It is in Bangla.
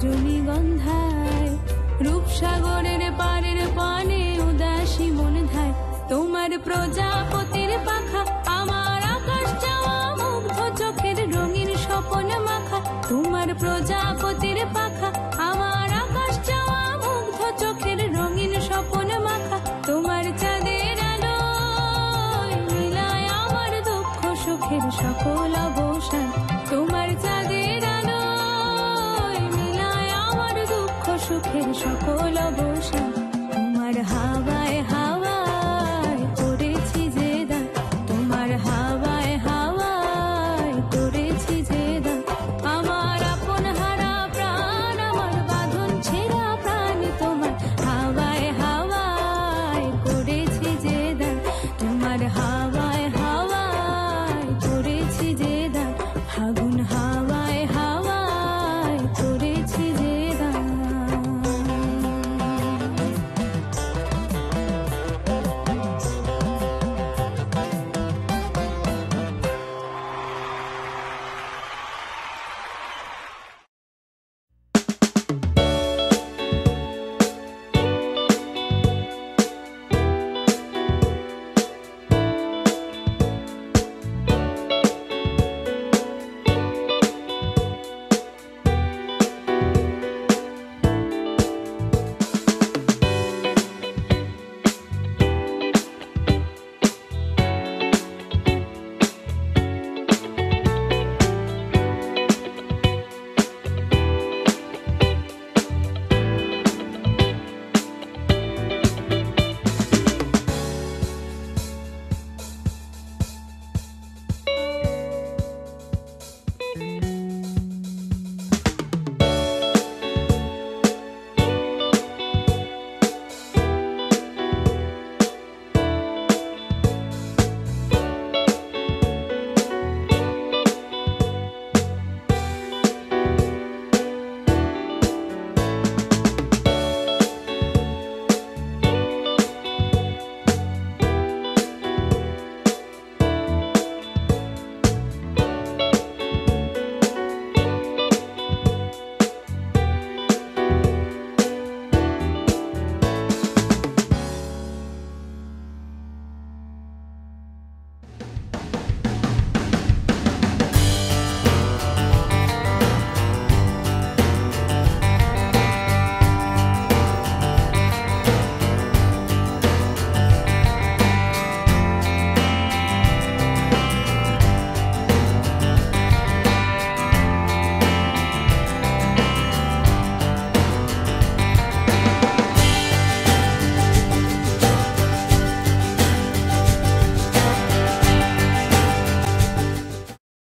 তোমার রজনীগন্ধায় রূপসাগরের পারের পানে উদাসী মন ধায় তোমার প্রজাপতির পাখা, আমার আকাশ চাওয়া মুগ্ধ চোখের রঙিন স্বপন মাখা, তোমার প্রজাপতির পাখা